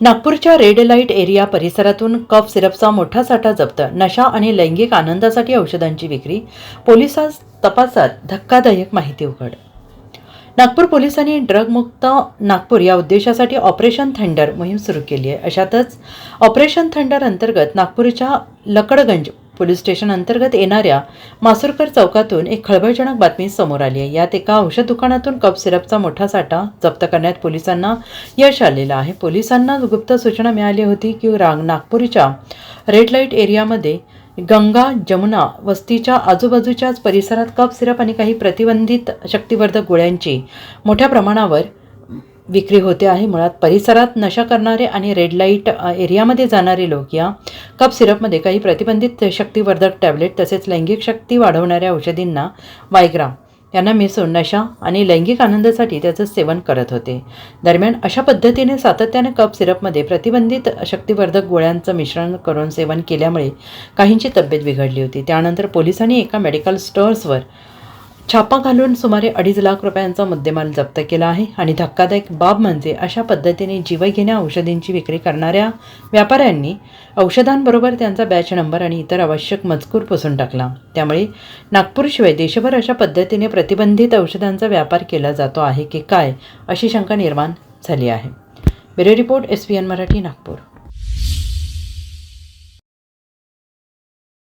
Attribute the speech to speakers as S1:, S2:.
S1: नागपूरच्या red light area परिसरातून कफ सिरपचा मोठा साठा जप्त नशा आणि लैंगिक आनंदासाठी औषधांची विक्री पोलिसांस तपासात धक्कादायक माहिती उघड. नागपूर पोलिसांनी ड्रगमुक्त नागपूर या उद्देशासाठी ऑपरेशन थंडर मोहीम सुरू केली आहे. अशातच ऑपरेशन थंडर अंतर्गत नागपूरच्या लकडगंज पोलीस स्टेशन अंतर्गत येणाऱ्या मासुरकर चौकातून एक खळबळजनक बातमी समोर आली आहे. यात एका औषध दुकानातून कप सिरपचा मोठा साठा जप्त करण्यात पोलिसांना यश आलेलं आहे. पोलिसांना गुप्त सूचना मिळाली होती की रांग नागपूरच्या रेड लाइट एरियामध्ये गंगा जमुना वस्तीच्या आजूबाजूच्याच परिसरात कप सिरप आणि काही प्रतिबंधित शक्तिवर्धक गोळ्यांची मोठ्या प्रमाणावर विक्री होते आहे. मुळात परिसरात नशा करणारे आणि रेड लाइट एरियामध्ये जाणारे लोक या कप सिरपमध्ये काही प्रतिबंधित शक्तिवर्धक टॅबलेट तसेच लैंगिक शक्ती वाढवणाऱ्या औषधींना वायग्रा यांना मिसळून नशा आणि लैंगिक आनंदासाठी त्याचं सेवन करत होते. दरम्यान अशा पद्धतीने सातत्याने कप सिरपमध्ये प्रतिबंधित शक्तिवर्धक गोळ्यांचं मिश्रण करून सेवन केल्यामुळे काहींची तब्येत बिघडली होती. त्यानंतर पोलिसांनी एका मेडिकल स्टोअर्सवर छापा घालून सुमारे अडीच लाख रुपयांचा मुद्देमाल जप्त केला आहे. आणि धक्कादायक बाब म्हणजे अशा पद्धतीने जीवघेण्या औषधींची विक्री करणाऱ्या व्यापाऱ्यांनी औषधांबरोबर त्यांचा बॅच नंबर आणि इतर आवश्यक मजकूर पुसून टाकला. त्यामुळे नागपूरशिवाय देशभर अशा पद्धतीने प्रतिबंधित औषधांचा व्यापार केला जातो आहे की काय अशी शंका निर्माण झाली आहे. Bureau report S P N Marathi Nagpur.